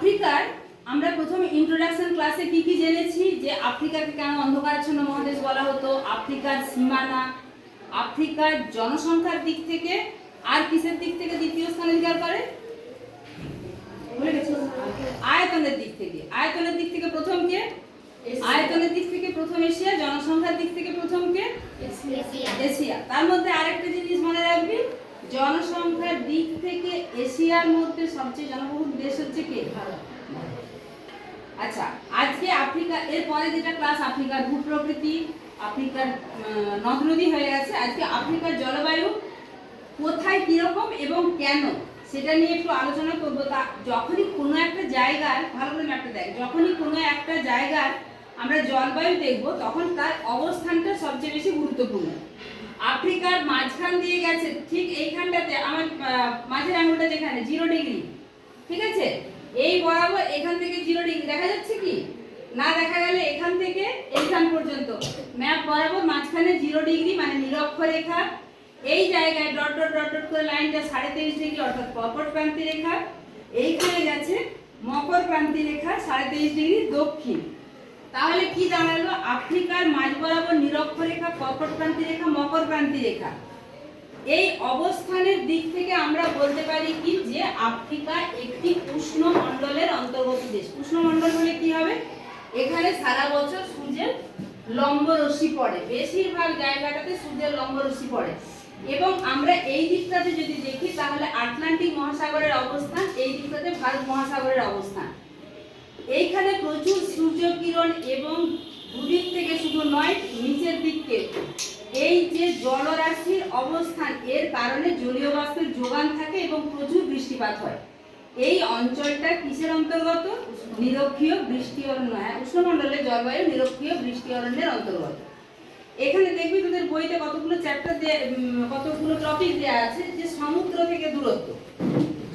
আফ্রিকার আমরা প্রথমে ইন্ট্রোডাকশন ক্লাসে কি কি জেনেছি? যে আফ্রিকাকে কেন অন্ধকারাচ্ছন্ন মহাদেশ বলা হতো আফ্রিকার সীমানা আফ্রিকার জনসংখ্যার দিক থেকে আর কিসের দিক থেকে দ্বিতীয় স্থান অধিকার করে? আয়তনের দিক থেকে। আয়তনের দিক থেকে প্রথম কে? আয়তনের দিক থেকে প্রথম এশিয়া জনসংখ্যার দিক থেকে প্রথম কে? এশিয়া। তার মধ্যে আরেকটা জিনিস মনে রাখবি এশিয়ার মধ্যে সবচেয়ে জনবহুল দেশ হচ্ছে কে? আচ্ছা আজকে আফ্রিকা, এর পরে যেটা ক্লাস আফ্রিকার ভূপ্রকৃতি, আফ্রিকার নদ নদী হয়ে গেছে। আজকে আফ্রিকার জলবায়ু কোথায় কীরকম এবং কেন? সেটা নিয়ে একটু আলোচনা করব। তা যখনই কোনো একটা জায়গার, ভালো করে ম্যাপটা দেখ, যখনই কোনো একটা জায়গার আমরা জলবায়ু দেখব, তখন তার অবস্থানটা সবচেয়ে বেশি আফ্রিকার মাঝখান দিয়ে গেছে, ঠিক এইখানটাতে, আমার মাঝের আঙুলটা যেখানে জিরো ডিগ্রি ঠিক আছে? এই বরাবর এখান থেকে জিরো ডিগ্রি দেখা যাচ্ছে কি? না দেখা গেলে এখান থেকে এইখান পর্যন্ত। ম্যাপ বরাবর মাঝখানে জিরো ডিগ্রি মানে নিরক্ষরেখা। এই জায়গায় ডট ডট ডট ডট করে লাইনটা সাড়ে তেইশ ডিগ্রি অর্থাৎ কর্কট প্রান্তি রেখা এইখানে গেছে মকর প্রান্তি রেখা সাড়ে তেইশ ডিগ্রি দক্ষিণ। তাহলে কি দাঁড়াল আফ্রিকার মাঝ বরাবর নিরক্ষরেখা কর্কট ক্রান্তি রেখা মকর ক্রান্তি রেখা। এই অবস্থানের দিক থেকে আমরা বলতে পারি কি যে আফ্রিকা একটি উষ্ণ মণ্ডলের অন্তর্গত দেশ। উষ্ণ মণ্ডল হলে কি হবে? এখানে সারা বছর সূর্যের লম্ব রশ্মি পড়ে। বেশিরভাগ জায়গাটাতে সূর্যের লম্ব রশ্মি পড়ে। এবং আমরা এই দিকটাতে যদি দেখি, তাহলে আটলান্টিক মহাসাগরের অবস্থান, এই দিকটাতে ভারত মহাসাগরের অবস্থান। এইখানে প্রচুর সূর্য কিরণ এবং দুদিক থেকে শুধু নয়, নিচের দিককে। এই যে জলরাশির অবস্থান, এর কারণে জলীয় বাষ্পের যোগান থাকে এবং প্রচুর বৃষ্টিপাত হয়। এই অঞ্চলটা কিসের অন্তর্গত? নিরক্ষীয় বৃষ্টি অরণ্য হ্যাঁ উষ্ণমণ্ডলের জলবায়ু নিরক্ষীয় বৃষ্টি অরণ্যের অন্তর্গত। এখানে দেখবি তোদের বইতে কতগুলো চ্যাপ্টার দেয়া কতগুলো টপিক দেওয়া আছে যে সমুদ্র থেকে দূরত্ব।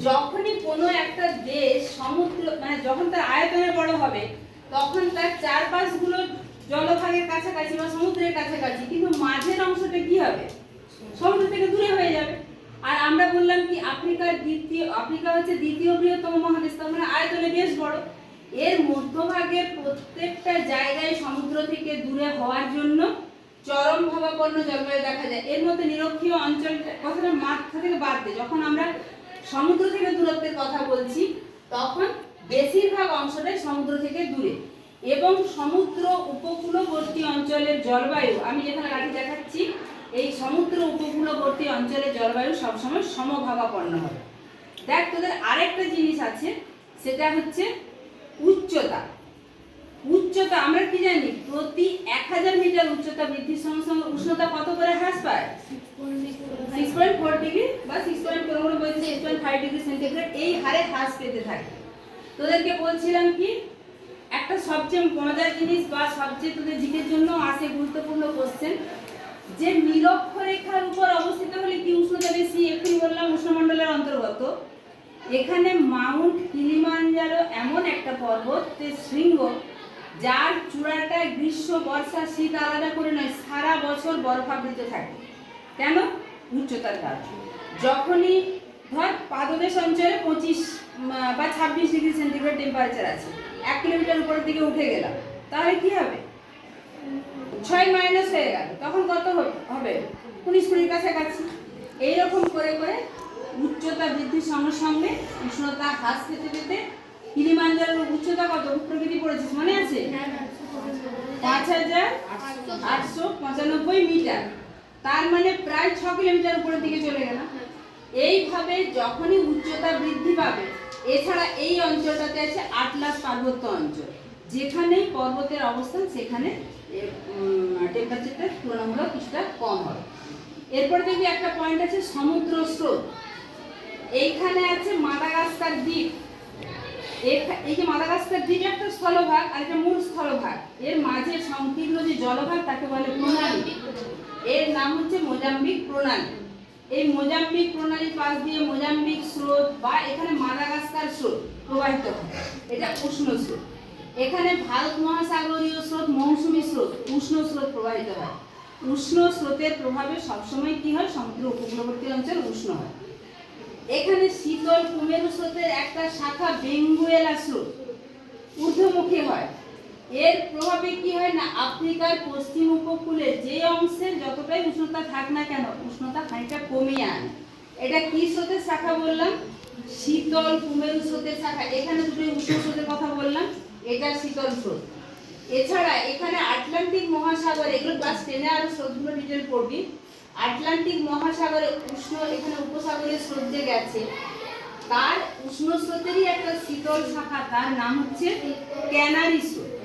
যখনই কোনো একটা দেশ সমুদ্র মানে যখন তার আয়তনে বড় হবে, তখন তার চারপাশগুলো জলভাগের কাছাকাছি বা সমুদ্রের কাছাকাছি, কিন্তু মাঝের অংশটা কি হবে? সমুদ্র থেকে দূরে হয়ে যাবে। আর আমরা বললাম কি, আফ্রিকার দ্বিতীয়, আফ্রিকা হচ্ছে দ্বিতীয় বৃহত্তম মহাদেশ, তার মানে আয়তনে বেশ বড়। এর মধ্যভাগে প্রত্যেকটা জায়গায় সমুদ্র থেকে দূরে হওয়ার জন্য চরম ভাবাপন্ন জলবায়ু দেখা যায়। এর মধ্যে নিরক্ষীয় অঞ্চল, কথাটা মাথা থেকে বাদ দে। যখন আমরা সমুদ্র থেকে দূরত্বের কথা বলছি, তখন বেশিরভাগ অংশটাই সমুদ্র থেকে দূরে। এবং সমুদ্র উপকূলবর্তী অঞ্চলের জলবায়ু, আমি যেখানে লাঠি দেখাচ্ছি, এই সমুদ্র উপকূলবর্তী অঞ্চলের জলবায়ু সবসময় সমভাবাপন্ন হবে দেখ, তোদের আরেকটা জিনিস আছে, সেটা হচ্ছে উচ্চতা। উচ্চতা, আমরা কি জানি, প্রতি এক হাজার মিটার উচ্চতা বৃদ্ধির সঙ্গে সঙ্গে উষ্ণতা কত করে হ্রাস পায়? ডিগ্রি বা সিক্স পয়েন্ট কোনো কোনো six point five degree centigrade এই হারে হ্রাস পেতে থাকে। তোদেরকে বলছিলাম কি, একটা সবচেয়ে মজার জিনিস বা সবচেয়ে তোদের জিকের জন্য আসে গুরুত্বপূর্ণ কোশ্চেন যে নিরক্ষরেখার উপর অবস্থিত হলে কি উষ্ণতা বেশি? এক্ষুনি বললাম উষ্ণমণ্ডলের অন্তর্গত। এখানে মাউন্ট কিলিমাঞ্জারো এমন একটা পর্বতের শৃঙ্গ, যার চূড়াটা গ্রীষ্ম, বর্ষা, শীত আলাদা করে নয়, সারা বছর বরফাবৃত থাকে। কেন? উচ্চতার কারণে যখনই ধর পাদদেশ অঞ্চলে পঁচিশ বা ছাব্বিশ ডিগ্রি সেন্টিগ্রেড টেম্পারেচার আছে এক কিলোমিটার উপরের দিকে উঠে গেলাম তাহলে কি হবে? ছয় মাইনাস হয়ে গেল তখন কত হবে- হবে? উনিশ কুড়ির কাছাকাছি। এইরকম করে করে উচ্চতা বৃদ্ধির সঙ্গে সঙ্গে উষ্ণতা হ্রাস পেতে পেতে কিলিমাঞ্জারের উচ্চতা কত? প্রকৃতি পড়েছিস মনে আছে? পাঁচ হাজার আটশো পঁচানব্বই মিটার। তার মানে প্রায় ছ কিলোমিটার উপরের দিকে চলে গেলাম। এইভাবে যখনই উচ্চতা বৃদ্ধি পাবে, এছাড়া এই অঞ্চলটাতে আছে আটলাস পার্বত্য অঞ্চল। যেখানেই পর্বতের অবস্থান, সেখানে টেম্পারেচারটা তুলনামূলক কিছুটা কম হবে। এরপর দেখবি একটা পয়েন্ট আছে, সমুদ্র স্রোত। এইখানে আছে মাদাগাস্কার দ্বীপ। এই যে মাদাগাস্কার দ্বীপ একটা স্থলভাগ আর একটা মূল স্থলভাগ। এর মাঝে সংকীর্ণ যে জলভাগ, তাকে বলে প্রণালী নাম হচ্ছে মোজাম্বিক প্রণালী। এই মোজাম্বিক প্রণালীর পাশ দিয়ে মোজাম্বিক স্রোত বা এখানে মাদাগাস্কার স্রোত প্রবাহিত হয়। এটা উষ্ণ স্রোত। এখানে ভারত মহাসাগরীয় স্রোত, মৌসুমী স্রোত, উষ্ণ স্রোত প্রবাহিত হয়। উষ্ণ স্রোতের প্রভাবে সবসময় কি হয়? সমুদ্র উপকূলবর্তী অঞ্চল উষ্ণ হয়। এখানে শীতল কুমেরু স্রোতের একটা শাখা বেঙ্গুয়েলা স্রোত। ঊর্ধ্বমুখী হয়। এর প্রভাবে কি হয় না? আফ্রিকার পশ্চিম উপকূলে যে অংশের যতটাই উষ্ণতা থাক না কেন, উষ্ণতা খানিকটা কমিয়ে আনে। এটা কি স্রোতের শাখা বললাম? শীতল কুমেরু স্রোতের শাখা। এখানে দুটো উষ্ণ স্রোতের কথা বললাম, এটা শীতল স্রোত। এছাড়া এখানে আটলান্টিক মহাসাগর, এগুলো ক্লাস টেনে আরও স্রোতগুলো ডিটেল পড়বি। আটলান্টিক মহাসাগরে উষ্ণ এখানে উপসাগরের স্রোত যে গেছে, তার উষ্ণ স্রোতেরই একটা শীতল শাখা, তার নাম হচ্ছে ক্যানারি স্রোত।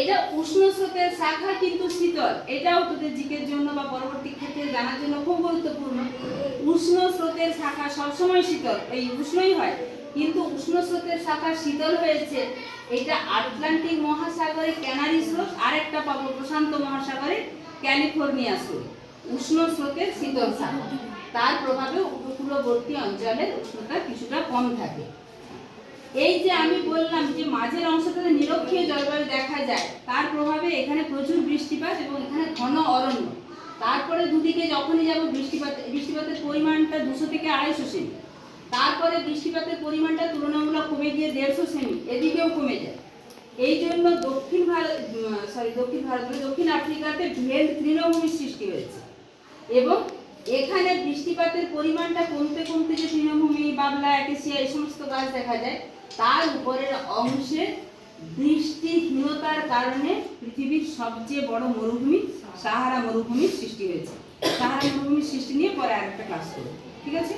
এটা উষ্ণ স্রোতের শাখা কিন্তু শীতল। এটাও তোদের জিকের জন্য বা পরবর্তী ক্ষেত্রে জানার জন্য খুব গুরুত্বপূর্ণ। উষ্ণ স্রোতের শাখা সবসময় শীতল, এই উষ্ণই হয়। কিন্তু উষ্ণ স্রোতের শাখা শীতল হয়েছে, এটা আটলান্টিক মহাসাগরে ক্যানারি স্রোত, আরেকটা পাবো প্রশান্ত মহাসাগরে ক্যালিফোর্নিয়া স্রোত। উষ্ণ স্রোতের শীতল শাখা। তার প্রভাবে উপকূলবর্তী অঞ্চলের উষ্ণতা কিছুটা কম থাকে। এই যে আমি বললাম যে মাঝের অংশটাতে নিরক্ষীয় জলবায়ু দেখা যায়, তার প্রভাবে এখানে প্রচুর বৃষ্টিপাত এবং এখানে ঘন অরণ্য। তারপরে দুদিকে যখনই যাব, বৃষ্টিপাত বৃষ্টিপাতের পরিমাণটা দুশো থেকে আড়াইশো সেমি। তারপরে বৃষ্টিপাতের পরিমাণটা তুলনামূলক কমে গিয়ে দেড়শো সেমি, এদিকেও কমে যায়। এই জন্য দক্ষিণ ভারত সরি দক্ষিণ ভারত মানে দক্ষিণ আফ্রিকাতে ভেল তৃণভূমির সৃষ্টি হয়েছে। এবং এখানে বৃষ্টিপাতের পরিমাণটা কমতে কমতে যে তৃণভূমি বাংলা একেশিয়া এই সমস্ত গাছ দেখা যায়, তার উপরের অংশে বৃষ্টিহীনতার কারণে পৃথিবীর সবচেয়ে বড় মরুভূমি সাহারা মরুভূমির সৃষ্টি হয়েছে। সাহারা মরুভূমির সৃষ্টি নিয়ে পরে আরেকটা ক্লাস করব, ঠিক আছে?